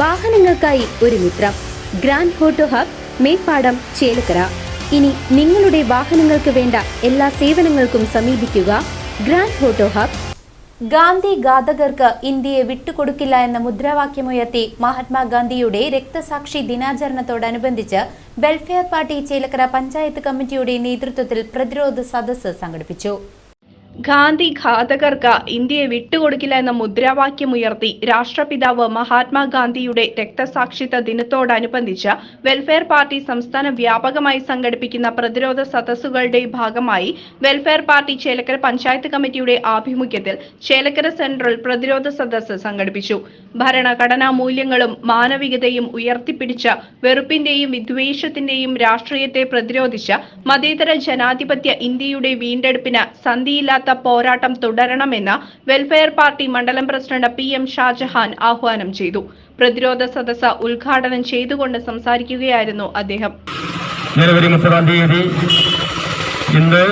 വാഹനങ്ങൾക്കായി ഒരു മിത്രം. Grand auto hub Meppadam Chelakkara. ഇനി നിങ്ങളുടെ വാഹനങ്ങൾക്ക് വേണ്ട എല്ലാ സേവനങ്ങൾക്കും സമീപിക്കുക ഗ്രാൻഡ് ഹോട്ടോ ഹബ്. ഗാന്ധി ഘാതകർക്ക് ഇന്ത്യയെ വിട്ടുകൊടുക്കില്ല എന്ന മുദ്രാവാക്യമുയർത്തി മഹാത്മാഗാന്ധിയുടെ രക്തസാക്ഷി ദിനാചരണത്തോടനുബന്ധിച്ച് വെൽഫെയർ പാർട്ടി ചേലക്കര പഞ്ചായത്ത് കമ്മിറ്റിയുടെ നേതൃത്വത്തിൽ പ്രതിരോധ സദസ്സ് സംഘടിപ്പിച്ചു. ഗാന്ധി ഘാതകർക്ക് ഇന്ത്യയെ വിട്ടുകൊടുക്കില്ല എന്ന മുദ്രാവാക്യമുയർത്തി രാഷ്ട്രപിതാവ് മഹാത്മാഗാന്ധിയുടെ രക്തസാക്ഷിത്വ ദിനത്തോടനുബന്ധിച്ച് വെൽഫെയർ പാർട്ടി സംസ്ഥാന വ്യാപകമായി സംഘടിപ്പിക്കുന്ന പ്രതിരോധ സദസ്സുകളുടെ ഭാഗമായി വെൽഫെയർ പാർട്ടി ചേലക്കര പഞ്ചായത്ത് കമ്മിറ്റിയുടെ ആഭിമുഖ്യത്തിൽ ചേലക്കര സെൻട്രൽ പ്രതിരോധ സദസ്സ് സംഘടിപ്പിച്ചു. ഭരണഘടനാ മൂല്യങ്ങളും മാനവികതയും ഉയർത്തിപ്പിടിച്ച വെറുപ്പിന്റെയും വിദ്വേഷത്തിന്റെയും രാഷ്ട്രീയത്തെ പ്രതിരോധിച്ച മതേതര ജനാധിപത്യ ഇന്ത്യയുടെ വീണ്ടെടുപ്പിന് സന്ധിയില്ലാത്ത പോരാട്ടം തുടരണമെന്ന് വെൽഫെയർ പാർട്ടി മണ്ഡലം പ്രസിഡന്റ് പി എം ഷാജഹാൻ ആഹ്വാനം ചെയ്തു. പ്രതിരോധ സദസ്സ് ഉദ്ഘാടനം ചെയ്തുകൊണ്ട് സംസാരിക്കുകയായിരുന്നു അദ്ദേഹം. ജനുവരി മുപ്പതാം തീയതി ഇന്ന്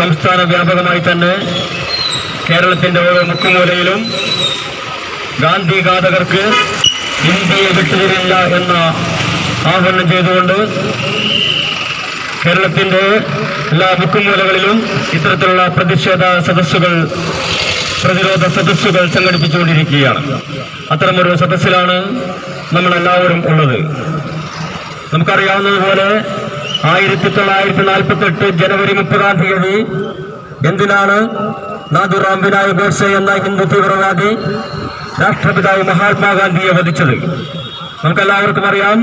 സംസ്ഥാന വ്യാപകമായി തന്നെ കേരളത്തിന്റെ ഓരോ മുക്കുമൂലയിലും ഗാന്ധി ഘാതകർക്ക് ഇന്ത്യയെ വിട്ടുതരില്ല എന്ന ആഹ്വാനം ചെയ്തുകൊണ്ട് കേരളത്തിന്റെ എല്ലാ മുക്കുമൂലകളിലും ഇത്തരത്തിലുള്ള പ്രതിഷേധ സദസ്സുകൾ പ്രതിരോധ സദസ്സുകൾ സംഘടിപ്പിച്ചുകൊണ്ടിരിക്കുകയാണ്. അത്തരമൊരു സദസ്സിലാണ് നമ്മളെല്ലാവരും ഉള്ളത്. നമുക്കറിയാവുന്നതുപോലെ ആയിരത്തി തൊള്ളായിരത്തി നാൽപ്പത്തി എട്ട് ജനുവരി മുപ്പതാം തീയതി എന്തിനാണ് നാദുറാം വിനായക് ഗോഡ്സെ എന്ന ഹിന്ദു തീവ്രവാദി രാഷ്ട്രപിതാവ് മഹാത്മാഗാന്ധിയെ വധിച്ചത്. നമുക്കെല്ലാവർക്കും അറിയാം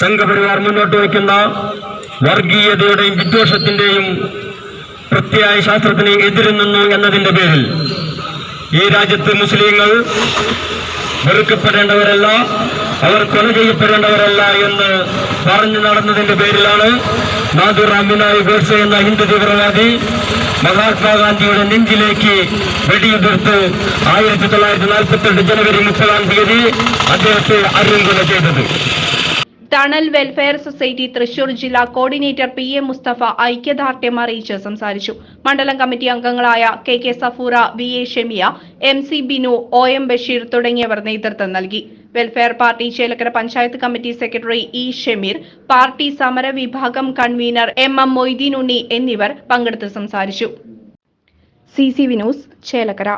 സംഘപരിവാർ മുന്നോട്ട് വയ്ക്കുന്ന വർഗീയതയുടെയും വിദ്വേഷത്തിന്റെയും പ്രത്യായ ശാസ്ത്രത്തിന് നിന്നു എന്നതിന്റെ പേരിൽ ഈ രാജ്യത്ത് മുസ്ലിങ്ങൾ വെറുക്കപ്പെടേണ്ടവരല്ല അവർ കൊല ചെയ്യപ്പെടേണ്ടവരല്ല എന്ന് പറഞ്ഞു നടന്നതിന്റെ പേരിലാണ് നാദുർ വിനായക് ഗോഡ്സെ എന്ന ഹിന്ദു തീവ്രവാദി മഹാത്മാഗാന്ധിയുടെ നെഞ്ചിലേക്ക് വെടിയുതിർത്ത് ആയിരത്തി തൊള്ളായിരത്തി നാൽപ്പത്തി എട്ട് ജനുവരി മുപ്പതാം തീയതി അദ്ദേഹത്തെ അരുങ്കൊല ചെയ്തത്. തണൽ വെൽഫെയർ സൊസൈറ്റി തൃശൂർ ജില്ലാ കോർഡിനേറ്റർ പി എ മുസ്തഫ ഐക്യദാർഢ്യം അറിയിച്ച് സംസാരിച്ചു. മണ്ഡലം കമ്മിറ്റി അംഗങ്ങളായ K K Safura V A Shemiya M C Binu O M Basheer തുടങ്ങിയവർ നേതൃത്വം നൽകി. Welfare party Chelakkara panchayat committee secretary E Shameer party സമര വിഭാഗം convener M M Moideen Unni എന്നിവർ പങ്കെടുത്ത് സംസാരിച്ചു. C C Chelakkara.